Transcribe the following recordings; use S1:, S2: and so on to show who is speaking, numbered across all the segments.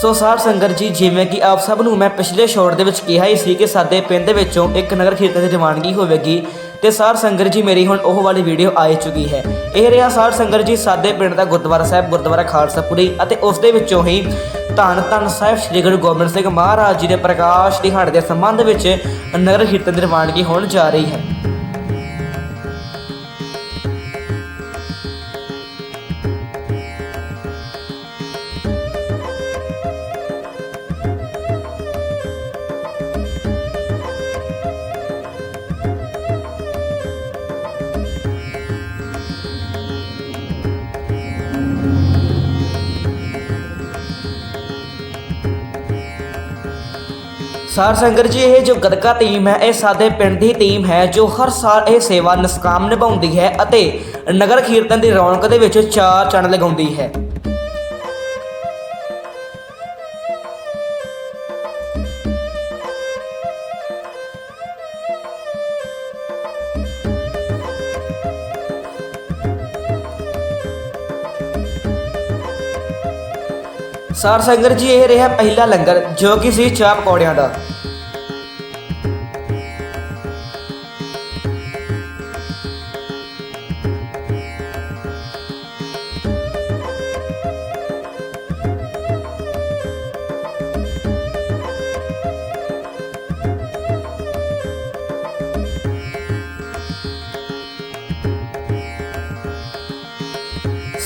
S1: ਸੋ ਸਾਰ ਸੰਗਤ ਜੀ, ਜਿਵੇਂ ਕਿ ਆਪ ਸਭ ਨੂੰ ਮੈਂ ਪਿਛਲੇ ਸ਼ੋਟ ਦੇ ਵਿੱਚ ਕਿਹਾ ਹੀ ਸੀ ਕਿ ਸਾਡੇ ਪਿੰਡ ਦੇ ਵਿੱਚੋਂ ਇੱਕ ਨਗਰ ਕੀਰਤਨ ਦੀ ਦੀਵਾਨਗੀ ਹੋਵੇਗੀ ਤੇ ਸਾਰ ਸੰਗਤ ਜੀ, ਮੇਰੀ ਹੁਣ ਉਹ ਵਾਲੀ ਵੀਡੀਓ ਆ ਚੁੱਕੀ ਹੈ। ਇਹ ਰਿਹਾ ਸਾਰ ਸੰਗਤ ਜੀ, ਸਾਡੇ ਪਿੰਡ ਦਾ ਗੁਰਦੁਆਰਾ ਸਾਹਿਬ, ਗੁਰਦੁਆਰਾ ਖਾਲਸਾਪੁਰੀ ਅਤੇ ਉਸ ਦੇ ਵਿੱਚੋਂ ਹੀ ਧੰਨ ਧੰਨ ਸਾਹਿਬ ਸ੍ਰੀ ਗੁਰੂ ਗੋਬਿੰਦ ਸਿੰਘ ਮਹਾਰਾਜ ਜੀ ਦੇ ਪ੍ਰਕਾਸ਼ ਦਿਹਾੜੇ ਦੇ ਸੰਬੰਧ ਵਿੱਚ ਨਗਰ ਕੀਰਤਨ ਦੀ ਰਵਾਨਗੀ ਹੋਣ ਜਾ ਰਹੀ ਹੈ। ਸਾਰ ਸੰਗਰ ਜੀ, ਇਹ ਜੋ ਗਦਕਾ ਟੀਮ ਹੈ, ਇਹ ਸਾਡੇ ਪਿੰਡ ਦੀ ਟੀਮ ਹੈ, ਜੋ ਹਰ ਸਾਲ ਇਹ ਸੇਵਾ ਨਿਸਕਾਮ ਨਿਭਾਉਂਦੀ ਹੈ ਅਤੇ ਨਗਰ ਕੀਰਤਨ ਦੀ ਰੌਣਕ ਦੇ ਵਿੱਚ ਚਾਰ ਚੰਨ ਲਗਾਉਂਦੀ ਹੈ। ਸਾਰ ਸੰਗਤ ਜੀ ਇਹ ਰਿਹਾ ਪਹਿਲਾ ਲੰਗਰ ਜੋ ਕਿ ਸੀ ਚਾਹ ਪਕੌੜਿਆਂ ਦਾ।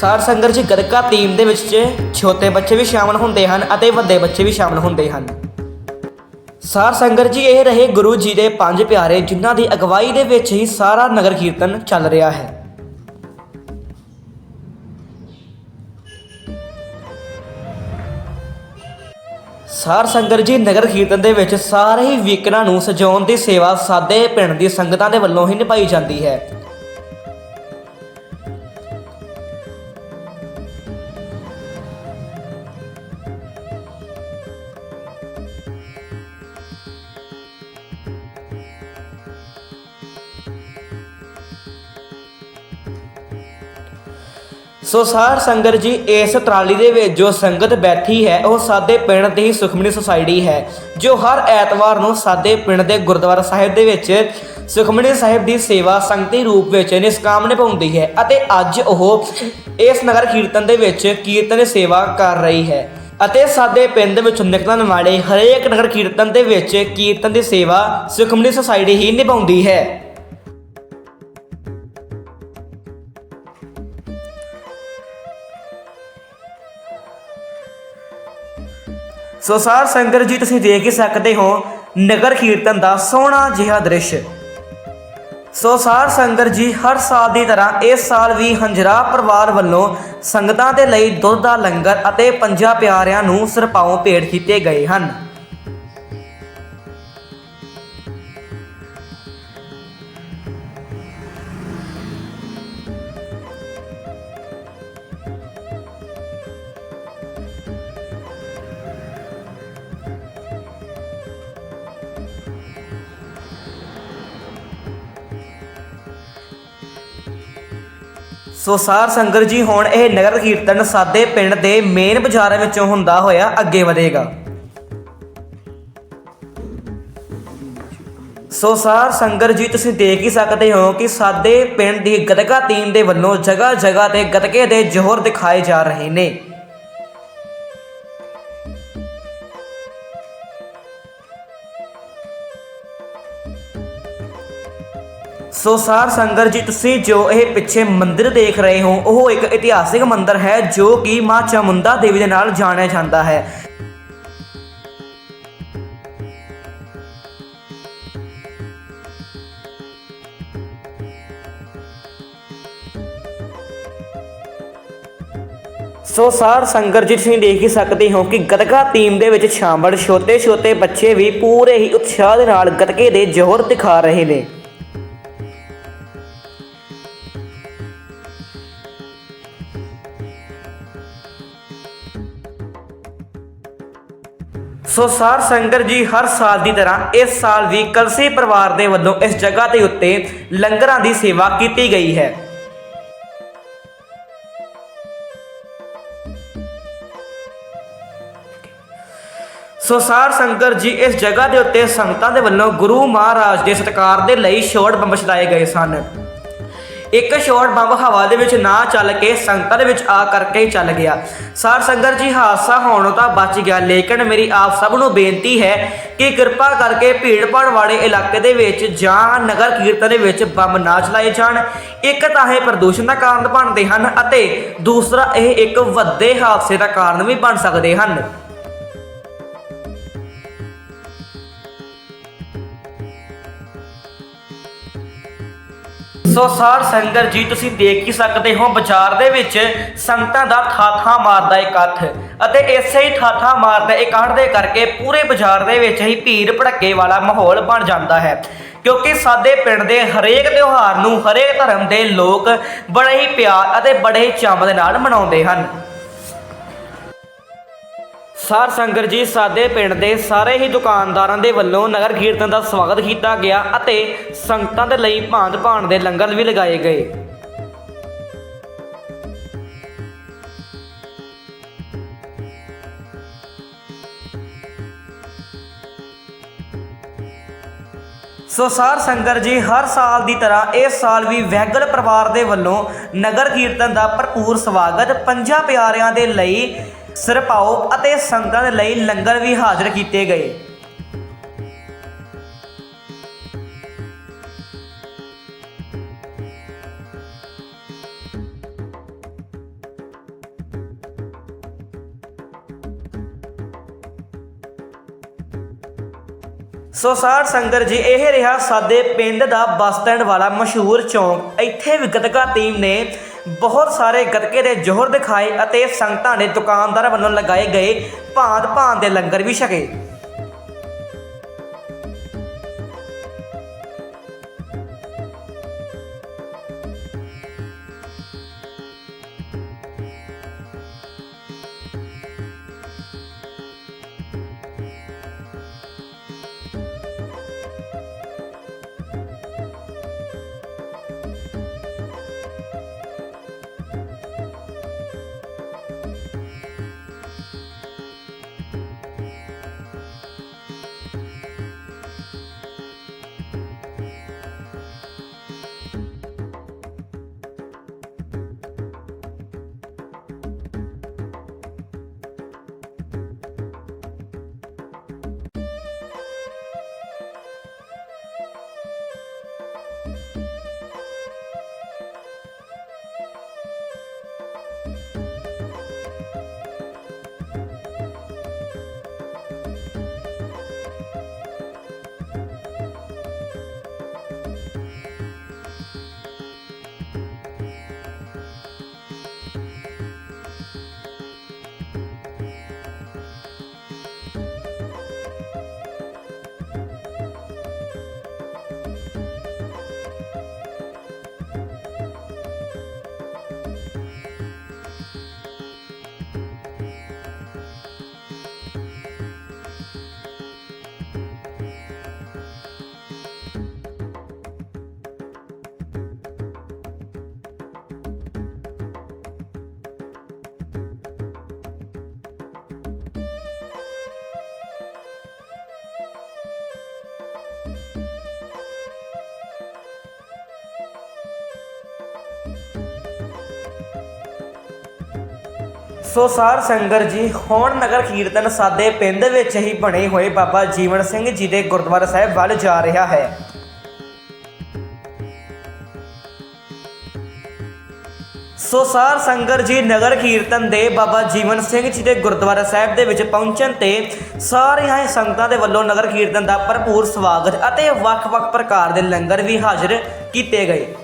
S1: ਸਾਰ ਸੰਗਤ ਜੀ ਗਦਕਾ ਟੀਮ ਦੇ ਵਿੱਚ ਛੋਟੇ ਬੱਚੇ ਵੀ ਸ਼ਾਮਲ ਹੁੰਦੇ ਹਨ ਅਤੇ ਵੱਡੇ ਬੱਚੇ ਵੀ ਸ਼ਾਮਲ ਹੁੰਦੇ ਹਨ। ਸਾਰ ਸੰਗਤ ਜੀ ਇਹ ਰਹੇ ਗੁਰੂ ਜੀ ਦੇ ਪੰਜ ਪਿਆਰੇ ਜਿਨ੍ਹਾਂ ਦੀ ਅਗਵਾਈ ਦੇ ਵਿੱਚ ਹੀ ਸਾਰਾ ਨਗਰ ਕੀਰਤਨ ਚੱਲ ਰਿਹਾ ਹੈ। ਸਾਰ ਸੰਗਤ ਜੀ ਨਗਰ ਕੀਰਤਨ ਦੇ ਵਿੱਚ ਸਾਰੇ ਹੀ ਵੀਕਰਾਂ ਨੂੰ ਸਜਾਉਣ ਦੀ ਸੇਵਾ ਸਾਦੇ ਪਿੰਡ ਦੀ ਸੰਗਤਾਂ ਦੇ ਵੱਲੋਂ ਹੀ ਨਿਭਾਈ ਜਾਂਦੀ ਹੈ। ਸੋ ਸਾਰ ਸੰਗਤ ਜੀ, ਇਸ ਟਰਾਲੀ ਦੇ ਵਿੱਚ ਜੋ ਸੰਗਤ ਬੈਠੀ ਹੈ, ਉਹ ਸਾਡੇ ਪਿੰਡ ਦੀ ਸੁਖਮਨੀ ਸੁਸਾਇਟੀ ਹੈ, ਜੋ ਹਰ ਐਤਵਾਰ ਨੂੰ ਸਾਡੇ ਪਿੰਡ ਦੇ ਗੁਰਦੁਆਰਾ ਸਾਹਿਬ ਦੇ ਵਿੱਚ ਸੁਖਮਨੀ ਸਾਹਿਬ ਦੀ ਸੇਵਾ ਸੰਗਤੀ ਰੂਪ ਵਿੱਚ ਨਿਸਕਾਮ ਨਿਭਾਉਂਦੀ ਹੈ ਅਤੇ ਅੱਜ ਉਹ ਇਸ ਨਗਰ ਕੀਰਤਨ ਦੇ ਵਿੱਚ ਕੀਰਤਨ ਸੇਵਾ ਕਰ ਰਹੀ ਹੈ ਅਤੇ ਸਾਡੇ ਪਿੰਡ ਵਿੱਚ ਨਿਕਲਣ ਵਾਲੇ ਹਰੇਕ ਨਗਰ ਕੀਰਤਨ ਦੇ ਵਿੱਚ ਕੀਰਤਨ ਦੀ ਸੇਵਾ ਸੁਖਮਨੀ ਸੁਸਾਇਟੀ ਹੀ ਨਿਭਾਉਂਦੀ ਹੈ। ਸੋ ਸਾਰ ਸੰਗਤ ਜੀ ਤੁਸੀਂ ਦੇਖ ਹੀ ਸਕਦੇ ਹੋ, ਨਗਰ ਕੀਰਤਨ ਦਾ ਸੋਹਣਾ ਜਿਹਾ ਦ੍ਰਿਸ਼। ਸੋ ਸਾਰ ਸੰਗਤ ਜੀ ਹਰ ਸਾਲ ਦੀ ਤਰ੍ਹਾਂ ਇਸ ਸਾਲ ਵੀ ਹੰਜਰਾ ਪਰਿਵਾਰ ਵੱਲੋਂ ਸੰਗਤਾਂ ਦੇ ਲਈ ਦੁੱਧ ਦਾ ਲੰਗਰ ਅਤੇ ਪੰਜਾਂ ਪਿਆਰਿਆਂ ਨੂੰ ਸਰਪਾਉ ਭੇਟ ਕੀਤੇ ਗਏ ਹਨ। ਸੋ ਸਾਰ ਸੰਗਤ ਜੀ, ਹੁਣ ਇਹ ਨਗਰ ਕੀਰਤਨ ਸਾਡੇ ਪਿੰਡ ਦੇ ਮੇਨ ਬਾਜ਼ਾਰਾਂ ਵਿੱਚੋਂ ਹੁੰਦਾ ਹੋਇਆ ਅੱਗੇ ਵਧੇਗਾ। ਸੋ ਸਾਰ ਸੰਗਤ ਜੀ, ਤੁਸੀਂ ਦੇਖ ਹੀ ਸਕਦੇ ਹੋ ਕਿ ਸਾਦੇ ਪਿੰਡ ਦੀ ਗਤਕਾ ਟੀਮ ਦੇ ਵੱਲੋਂ ਜਗ੍ਹਾ ਜਗ੍ਹਾ ਤੇ ਗਤਕੇ ਦੇ ਜੋਹਰ ਦਿਖਾਏ ਜਾ ਰਹੇ ਨੇ। ਸੋ ਸਾਰ ਸੰਗਤ ਜੀ, ਤੁਸੀਂ ਜੋ ਇਹ ਪਿੱਛੇ ਮੰਦਿਰ ਦੇਖ ਰਹੇ ਹੋ, ਉਹ ਇੱਕ ਇਤਿਹਾਸਿਕ ਮੰਦਿਰ ਹੈ ਜੋ ਕਿ ਮਾਂ ਚਾਮੁੰਡਾ ਦੇਵੀ ਦੇ ਨਾਲ ਜਾਣਿਆ ਜਾਂਦਾ ਹੈ। ਸੋ ਸਾਰ ਸੰਗਤ ਜੀ, ਤੁਸੀਂ ਦੇਖ ਹੀ ਸਕਦੇ ਹੋ ਕਿ ਗਤਕਾ ਟੀਮ ਦੇ ਵਿੱਚ ਸ਼ਾਮਲ ਛੋਟੇ-ਛੋਟੇ ਬੱਚੇ ਵੀ ਪੂਰੇ ਹੀ ਉਤਸ਼ਾਹ ਦੇ ਨਾਲ ਗਤਕੇ ਦੇ ਜੋਹਰ ਦਿਖਾ ਰਹੇ ਨੇ। ਸੋ ਸਾਰ ਸੰਗਤ ਜੀ, ਹਰ ਸਾਲ ਦੀ ਤਰ੍ਹਾਂ ਇਸ ਸਾਲ ਵੀ ਕਲਸੀ ਪਰਿਵਾਰ ਦੇ ਵੱਲੋਂ ਇਸ ਜਗ੍ਹਾ ਦੇ ਉੱਤੇ ਲੰਗਰਾਂ ਦੀ ਸੇਵਾ ਕੀਤੀ ਗਈ ਹੈ। ਸੋ ਸਾਰ ਸੰਗਤ ਜੀ, ਇਸ ਜਗ੍ਹਾ ਦੇ ਉੱਤੇ ਸੰਗਤਾਂ ਦੇ ਵੱਲੋਂ ਗੁਰੂ ਮਹਾਰਾਜ ਦੇ ਸਤਿਕਾਰ ਦੇ ਲਈ ਛੋੜ ਬੰਬ ਛਡਾਏ ਗਏ ਸਨ। ਇੱਕ ਛੋਟ ਬੰਬ ਹਵਾ ਦੇ ਵਿੱਚ ਨਾ ਚੱਲ ਕੇ ਸੰਗਤਾਂ ਦੇ ਵਿੱਚ ਆ ਕਰਕੇ ਹੀ ਚੱਲ ਗਿਆ। ਸਾਰ ਸੰਗਤ ਜੀ, ਹਾਦਸਾ ਹੋਣੋਂ ਤਾਂ ਬਚ ਗਿਆ, ਲੇਕਿਨ ਮੇਰੀ ਆਪ ਸਭ ਨੂੰ ਬੇਨਤੀ ਹੈ ਕਿ ਕਿਰਪਾ ਕਰਕੇ ਭੀੜ ਭਾੜ ਵਾਲੇ ਇਲਾਕੇ ਦੇ ਵਿੱਚ ਜਾਂ ਨਗਰ ਕੀਰਤਨ ਦੇ ਵਿੱਚ ਬੰਬ ਨਾ ਚਲਾਏ ਜਾਣ। ਇੱਕ ਤਾਂ ਇਹ ਪ੍ਰਦੂਸ਼ਣ ਦਾ ਕਾਰਨ ਬਣਦੇ ਹਨ ਅਤੇ ਦੂਸਰਾ ਇਹ ਇੱਕ ਵੱਡੇ ਹਾਦਸੇ ਦਾ ਕਾਰਨ ਵੀ ਬਣ ਸਕਦੇ ਹਨ। ਸੋ ਸਾਰ ਸੰਗਤ ਜੀ, ਤੁਸੀਂ ਦੇਖ ਹੀ ਸਕਦੇ ਹੋ ਬਾਜ਼ਾਰ ਦੇ ਵਿੱਚ ਸੰਗਤਾਂ ਦਾ ਠਾਠਾ ਮਾਰਦਾ ਇਕੱਠ ਅਤੇ ਇਸੇ ਹੀ ਠਾਠਾ ਮਾਰਦਾ ਇਕੱਠ ਦੇ ਕਰਕੇ ਪੂਰੇ ਬਾਜ਼ਾਰ ਦੇ ਵਿੱਚ ਹੀ ਭੀੜ ਭੜੱਕੇ ਵਾਲਾ ਮਾਹੌਲ ਬਣ ਜਾਂਦਾ ਹੈ। ਕਿਉਂਕਿ ਸਾਡੇ ਪਿੰਡ ਦੇ ਹਰੇਕ ਤਿਉਹਾਰ ਨੂੰ ਹਰੇਕ ਧਰਮ ਦੇ ਲੋਕ ਬੜੇ ਹੀ ਪਿਆਰ ਅਤੇ ਬੜੇ ਹੀ ਚਾਅ ਦੇ ਨਾਲ ਮਨਾਉਂਦੇ ਹਨ। ਸਾਰ ਸੰਗਤ ਜੀ ਸਾਡੇ ਪਿੰਡ ਦੇ ਸਾਰੇ ਹੀ ਦੁਕਾਨਦਾਰਾਂ ਦੇ ਵੱਲੋਂ ਨਗਰ ਕੀਰਤਨ ਦਾ ਸਵਾਗਤ ਕੀਤਾ ਗਿਆ ਅਤੇ ਸੰਗਤਾਂ ਦੇ ਲਈ ਭਾਂਤ ਭਾਂਤ ਦੇ ਲੰਗਰ ਵੀ ਲਗਾਏ ਗਏ। ਸੋ ਸਾਰ ਸੰਗਤ ਜੀ ਹਰ ਸਾਲ ਦੀ ਤਰ੍ਹਾਂ ਇਸ ਸਾਲ ਵੀ ਵੈਗਲ ਪਰਿਵਾਰ ਦੇ ਵੱਲੋਂ ਨਗਰ ਕੀਰਤਨ ਦਾ ਭਰਪੂਰ ਸਵਾਗਤ ਪੰਜਾਂ ਪਿਆਰਿਆਂ ਦੇ ਲਈ ਸਿਰਪਾਓ ਅਤੇ ਸੰਗਤਾਂ ਦੇ ਲਈ ਲੰਗਰ ਵੀ ਹਾਜ਼ਰ ਕੀਤੇ ਗਏ। ਸੋ ਸਾਰ ਸੰਗਤ ਜੀ, ਇਹ ਰਿਹਾ ਸਾਡੇ ਪਿੰਡ ਦਾ ਬੱਸ ਸਟੈਂਡ ਵਾਲਾ ਮਸ਼ਹੂਰ ਚੌਂਕ। ਇੱਥੇ ਵੀ ਟੀਮ ਨੇ ਬਹੁਤ ਸਾਰੇ ਗਤਕੇ ਦੇ ਜੋਹਰ ਦਿਖਾਏ ਅਤੇ ਸੰਗਤਾਂ ਦੇ ਦੁਕਾਨਦਾਰਾਂ ਵੱਲੋਂ ਲਗਾਏ ਗਏ ਭਾਂਤ ਭਾਂਤ ਦੇ ਲੰਗਰ ਵੀ ਛਕੇ। ਸੋ ਸੰਗਰ ਜੀ, ਹੁਣ ਨਗਰ ਕੀਰਤਨ ਸਾਦੇ ਪਿੰਡ ਵਿੱਚ ਹੀ ਬਣੇ ਹੋਏ ਬਾਬਾ ਜੀਵਨ ਸਿੰਘ ਜੀ ਦੇ ਗੁਰਦੁਆਰਾ ਸਾਹਿਬ ਵੱਲ ਜਾ ਰਿਹਾ ਹੈ। ਸੋ ਸੰਗਰ ਜੀ, ਨਗਰ ਕੀਰਤਨ ਦੇ ਬਾਬਾ ਜੀਵਨ ਸਿੰਘ ਜੀ ਦੇ ਗੁਰਦੁਆਰਾ ਸਾਹਿਬ ਦੇ ਵਿੱਚ ਪਹੁੰਚਣ ਤੇ ਸਾਰੀਆਂ ਹੀ ਸੰਗਤਾਂ ਦੇ ਵੱਲੋਂ ਨਗਰ ਕੀਰਤਨ ਦਾ ਭਰਪੂਰ ਸਵਾਗਤ ਅਤੇ ਵੱਖ-ਵੱਖ ਪ੍ਰਕਾਰ ਦੇ ਲੰਗਰ ਵੀ ਹਾਜ਼ਰ ਕੀਤੇ ਗਏ।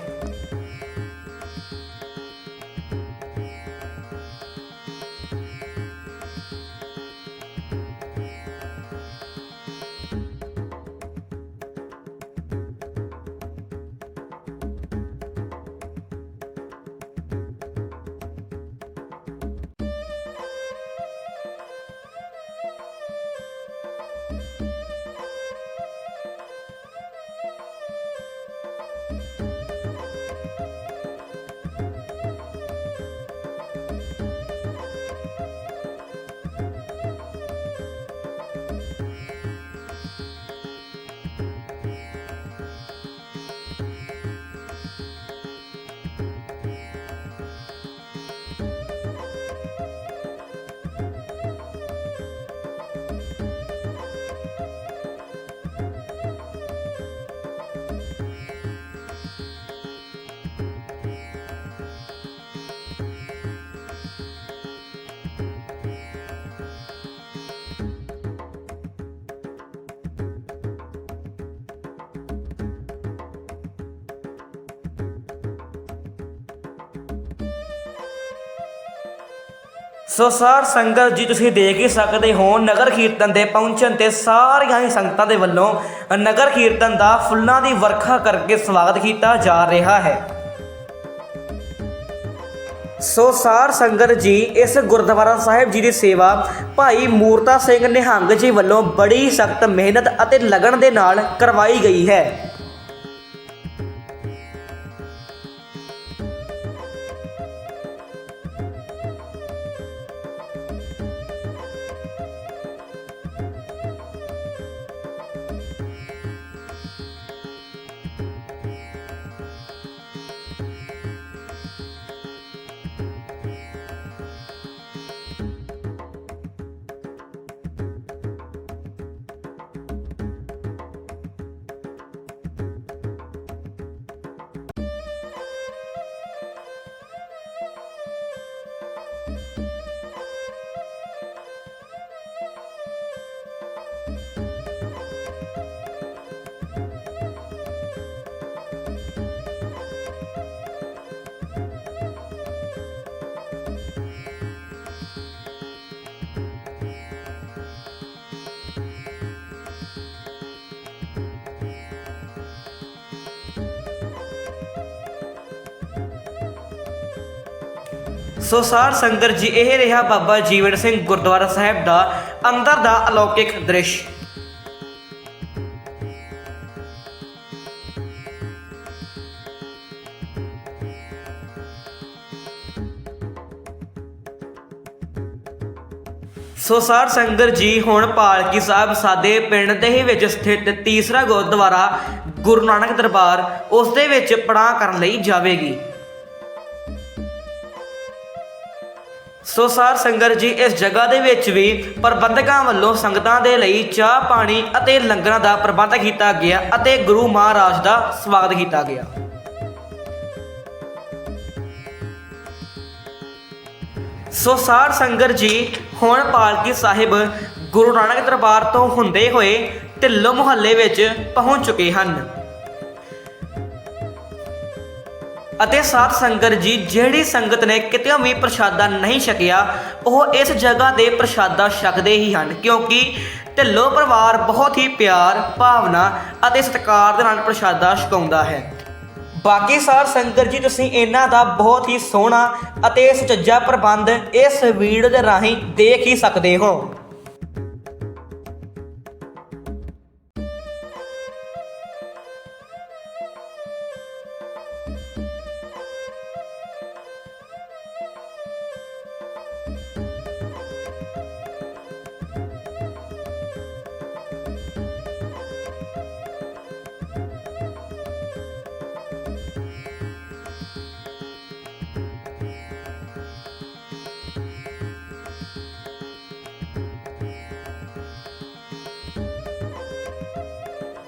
S1: ਸੋ ਸਾਰ ਸੰਗਤ ਜੀ ਤੁਸੀਂ ਦੇਖ ਹੀ ਸਕਦੇ ਹੋ, ਨਗਰ ਕੀਰਤਨ ਦੇ ਪਹੁੰਚਣ ਤੇ ਸਾਰੀਆਂ ਹੀ ਸੰਗਤਾਂ ਦੇ ਵੱਲੋਂ ਨਗਰ ਕੀਰਤਨ ਦਾ ਫੁੱਲਾਂ ਦੀ ਵਰਖਾ ਕਰਕੇ ਸਵਾਗਤ ਕੀਤਾ ਜਾ ਰਿਹਾ ਹੈ। ਸੋ ਸਾਰ ਸੰਗਤ ਜੀ, ਇਸ ਗੁਰਦੁਆਰਾ ਸਾਹਿਬ ਜੀ ਦੀ ਸੇਵਾ ਭਾਈ ਮੂਰਤਾ ਸਿੰਘ ਨਿਹੰਗ ਜੀ ਵੱਲੋਂ ਬੜੀ ਸਖਤ ਮਿਹਨਤ ਅਤੇ ਲਗਨ ਦੇ ਨਾਲ ਕਰਵਾਈ ਗਈ ਹੈ। ਸੋ ਸਾਰ ਸੰਗਤ ਜੀ, ਇਹ ਰਿਹਾ ਬਾਬਾ ਜੀਵਨ ਸਿੰਘ ਗੁਰਦੁਆਰਾ ਸਾਹਿਬ ਦਾ ਅੰਦਰ ਦਾ ਅਲੌਕਿਕ ਦ੍ਰਿਸ਼। ਸੋ ਸਾਰ ਸੰਗਤ ਜੀ, ਹੁਣ ਪਾਲਕੀ ਸਾਹਿਬ ਸਾਦੇ ਪਿੰਡ ਦੇ ਹੀ ਵਿੱਚ ਸਥਿਤ ਤੀਸਰਾ ਗੁਰਦੁਆਰਾ ਗੁਰੂ ਨਾਨਕ ਦਰਬਾਰ, ਉਸ ਦੇ ਵਿੱਚ ਪੜਾਅ ਕਰਨ ਲਈ ਜਾਵੇਗੀ। ਸੋ ਸਾਰ ਸੰਗਤ ਜੀ ਇਸ ਜਗ੍ਹਾ ਦੇ ਵਿੱਚ ਵੀ ਪ੍ਰਬੰਧਕਾਂ ਵੱਲੋਂ ਸੰਗਤਾਂ ਦੇ ਲਈ ਚਾਹ, ਪਾਣੀ ਅਤੇ ਲੰਗਰਾਂ ਦਾ ਪ੍ਰਬੰਧ ਕੀਤਾ ਗਿਆ ਅਤੇ ਗੁਰੂ ਮਹਾਰਾਜ ਦਾ ਸਵਾਗਤ ਕੀਤਾ ਗਿਆ। ਸੋ ਸਾਰ ਸੰਗਤ ਜੀ ਹੁਣ ਪਾਲਕੀ ਸਾਹਿਬ ਗੁਰੂ ਨਾਨਕ ਦਰਬਾਰ ਤੋਂ ਹੁੰਦੇ ਹੋਏ ਢਿੱਲੋਂ ਮੁਹੱਲੇ ਵਿੱਚ ਪਹੁੰਚ ਚੁੱਕੇ ਹਨ। ਅਤੇ ਸਾਧ ਸੰਗਤ ਜੀ, ਜਿਹੜੀ ਸੰਗਤ ਨੇ ਕਿਤੇ ਵੀ ਪ੍ਰਸ਼ਾਦਾ ਨਹੀਂ ਛਕਿਆ, ਉਹ ਇਸ ਜਗ੍ਹਾ ਦੇ ਪ੍ਰਸ਼ਾਦਾ ਛਕਦੇ ਹੀ ਹਨ। ਕਿਉਂਕਿ ਢਿੱਲੋਂ ਪਰਿਵਾਰ ਬਹੁਤ ਹੀ ਪਿਆਰ, ਭਾਵਨਾ ਅਤੇ ਸਤਿਕਾਰ ਦੇ ਨਾਲ ਪ੍ਰਸ਼ਾਦਾ ਛਕਾਉਂਦਾ ਹੈ। ਬਾਕੀ ਸਾਰ ਸੰਗਤ ਜੀ, ਤੁਸੀਂ ਇਹਨਾਂ ਦਾ ਬਹੁਤ ਹੀ ਸੋਹਣਾ ਅਤੇ ਸੁਚੱਜਾ ਪ੍ਰਬੰਧ ਇਸ ਵੀਡੀਓ ਦੇ ਰਾਹੀਂ ਦੇਖ ਹੀ ਸਕਦੇ ਹੋ।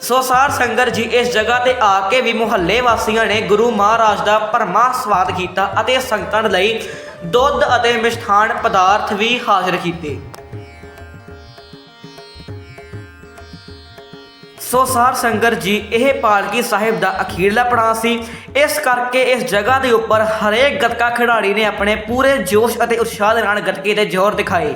S1: ਸੋ ਸਾਰ ਸੰਗਤ ਜੀ, ਇਸ ਜਗ੍ਹਾ ਤੇ ਆ ਕੇ ਵੀ ਮੁਹੱਲੇ ਵਾਸੀਆਂ ਨੇ ਗੁਰੂ ਮਹਾਰਾਜ ਦਾ ਭਰਮਾ ਸਵਾਦ ਕੀਤਾ ਅਤੇ ਸੰਗਤਾਂ ਲਈ ਦੁੱਧ ਅਤੇ ਮਿਸ਼ਠਾਨ ਪਦਾਰਥ ਵੀ ਹਾਜ਼ਰ ਕੀਤੇ। ਸੋ ਸਾਰ ਸੰਗਤ ਜੀ, ਇਹ ਪਾਲਕੀ ਸਾਹਿਬ ਦਾ ਅਖੀਰਲਾ ਪੜਾਅ ਸੀ। ਇਸ ਕਰਕੇ ਇਸ ਜਗ੍ਹਾ ਦੇ ਉੱਪਰ ਹਰੇਕ ਗੱਤਕਾ ਖਿਡਾਰੀ ਨੇ ਆਪਣੇ ਪੂਰੇ ਜੋਸ਼ ਅਤੇ ਉਤਸ਼ਾਹ ਦੇ ਨਾਲ ਗੱਤਕੇ ਤੇ ਜ਼ੋਰ ਦਿਖਾਏ।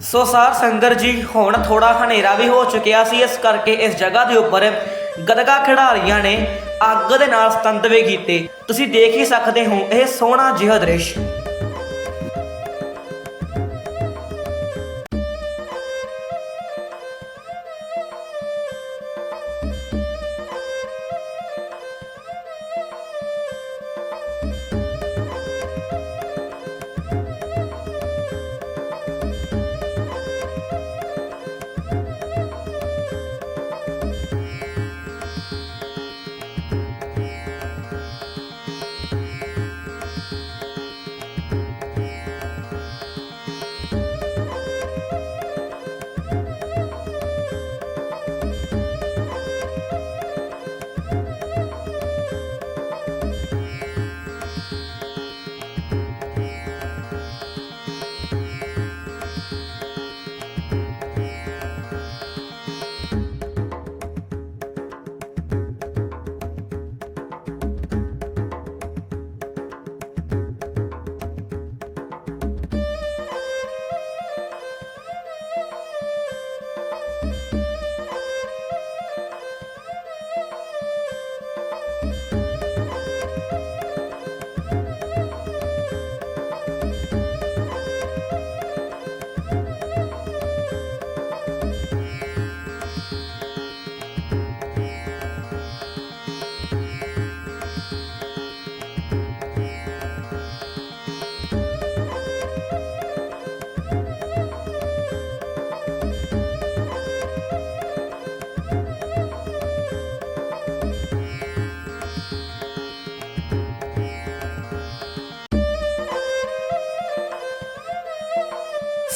S1: ਸੋ ਸਾਰ ਸੰਗਰ ਜੀ, ਹੁਣ ਥੋੜਾ ਹਨੇਰਾ ਵੀ ਹੋ ਚੁੱਕਿਆ ਸੀ, ਇਸ ਕਰਕੇ ਇਸ ਜਗ੍ਹਾ ਦੇ ਉੱਪਰ ਗਦਗਾ ਖਿਡਾਰੀਆਂ ਨੇ ਅੱਗ ਦੇ ਨਾਲ ਸਤੰਤਵੇ ਕੀਤੇ। ਤੁਸੀਂ ਦੇਖ ਹੀ ਸਕਦੇ ਹੋ, ਇਹ ਸੋਹਣਾ ਜਿਹਾ ਦ੍ਰਿਸ਼।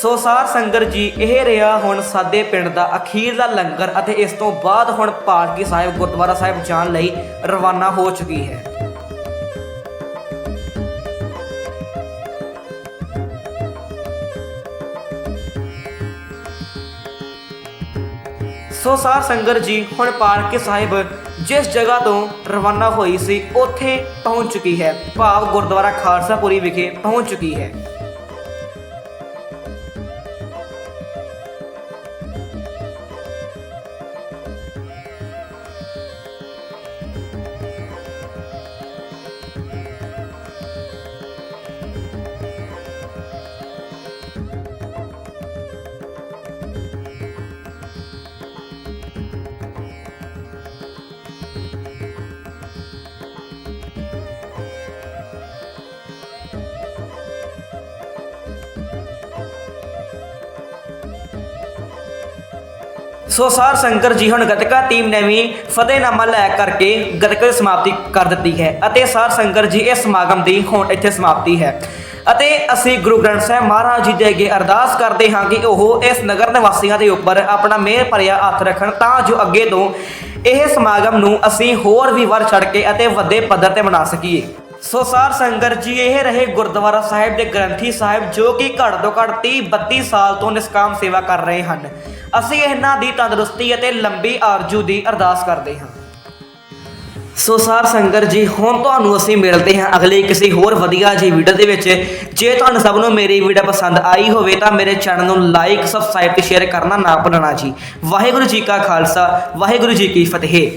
S1: ਸੋ ਸਾਰ ਸੰਗਤ ਜੀ, ਇਹ ਰਿਹਾ ਹੁਣ ਸਾਡੇ ਪਿੰਡ ਦਾ ਅਖੀਰ ਦਾ ਲੰਗਰ ਅਤੇ ਇਸ ਤੋਂ ਬਾਅਦ ਹੁਣ ਪਾਲਕੀ ਸਾਹਿਬ, ਗੁਰਦੁਆਰਾ ਸਾਹਿਬ ਜਾਣ ਲਈ ਰਵਾਨਾ ਹੋ ਚੁੱਕੀ ਹੈ। ਸੋ ਸਾਰ ਸੰਗਤ ਜੀ ਹੁਣ ਪਾਲਕੀ ਸਾਹਿਬ ਜਿਸ ਜਗ੍ਹਾ ਤੋਂ ਰਵਾਨਾ ਹੋਈ ਸੀ, ਉੱਥੇ ਪਹੁੰਚ ਚੁੱਕੀ ਹੈ। ਭਾਵ ਗੁਰਦੁਆਰਾ ਖਾਲਸਾਪੁਰੀ ਵਿਖੇ ਪਹੁੰਚ ਚੁੱਕੀ ਹੈ। ਸੋ ਸਾਰ ਸ਼ੰਕਰ ਜੀ ਹੁਣ ਗਤਕਾ ਟੀਮ ਨੇ ਵੀ ਫਤਿਹਨਾਮਾ ਲੈ ਕਰਕੇ ਗਤਕਾ ਦੀ ਸਮਾਪਤੀ ਕਰ ਦਿੱਤੀ ਹੈ ਅਤੇ ਸਾਰ ਸ਼ੰਕਰ ਜੀ ਇਸ ਸਮਾਗਮ ਦੀ ਹੁਣ ਇੱਥੇ ਸਮਾਪਤੀ ਹੈ। ਅਤੇ ਅਸੀਂ ਗੁਰੂ ਗ੍ਰੰਥ ਸਾਹਿਬ ਮਹਾਰਾਜ ਜੀ ਦੇ ਅੱਗੇ ਅਰਦਾਸ ਕਰਦੇ ਹਾਂ ਕਿ ਉਹ ਇਸ ਨਗਰ ਨਿਵਾਸੀਆਂ ਦੇ ਉੱਪਰ ਆਪਣਾ ਮਿਹਰ ਭਰਿਆ ਹੱਥ ਰੱਖਣ ਤਾਂ ਜੋ ਅੱਗੇ ਤੋਂ ਇਹ ਸਮਾਗਮ ਨੂੰ ਅਸੀਂ ਹੋਰ ਵੀ ਵਰ ਛੱਡ ਕੇ ਅਤੇ ਵੱਡੇ ਪੱਧਰ ਤੇ ਮਨਾ ਸਕੀਏ। ਸੋ ਸਾਰ ਸੰਗਤ ਜੀ, ਇਹ ਰਹੇ ਗੁਰਦੁਆਰਾ ਸਾਹਿਬ ਦੇ ਗ੍ਰੰਥੀ ਸਾਹਿਬ, ਜੋ ਕਿ ਘੱਟ ਤੋਂ ਘੱਟ 30 32 ਸਾਲ ਤੋਂ ਨਿਸਕਾਮ ਸੇਵਾ ਕਰ ਰਹੇ ਹਨ। ਅਸੀਂ ਇਹਨਾਂ ਦੀ ਤੰਦਰੁਸਤੀ ਅਤੇ ਲੰਬੀ ਆਰਜੂ ਦੀ ਅਰਦਾਸ ਕਰਦੇ ਹਾਂ। ਸੋ ਸਾਰ ਸੰਗਤ ਜੀ, ਹੁਣ ਤੁਹਾਨੂੰ ਅਸੀਂ ਮਿਲਦੇ ਹਾਂ ਅਗਲੇ ਕਿਸੇ ਹੋਰ ਵਧੀਆ ਜੀ ਵੀਡੀਓ ਦੇ ਵਿੱਚ। ਜੇ ਤੁਹਾਨੂੰ ਸਭ ਨੂੰ ਮੇਰੀ ਵੀਡੀਓ ਪਸੰਦ ਆਈ ਹੋਵੇ, ਤਾਂ ਮੇਰੇ ਚੈਨਲ ਨੂੰ ਲਾਈਕ ਸਬਸਕ੍ਰਾਈਬ ਤੇ ਸ਼ੇਅਰ ਕਰਨਾ ਨਾ ਭੁੱਲਣਾ ਜੀ। ਵਾਹਿਗੁਰੂ ਜੀ ਕਾ ਖਾਲਸਾ, ਵਾਹਿਗੁਰੂ ਜੀ ਕੀ ਫਤਿਹ।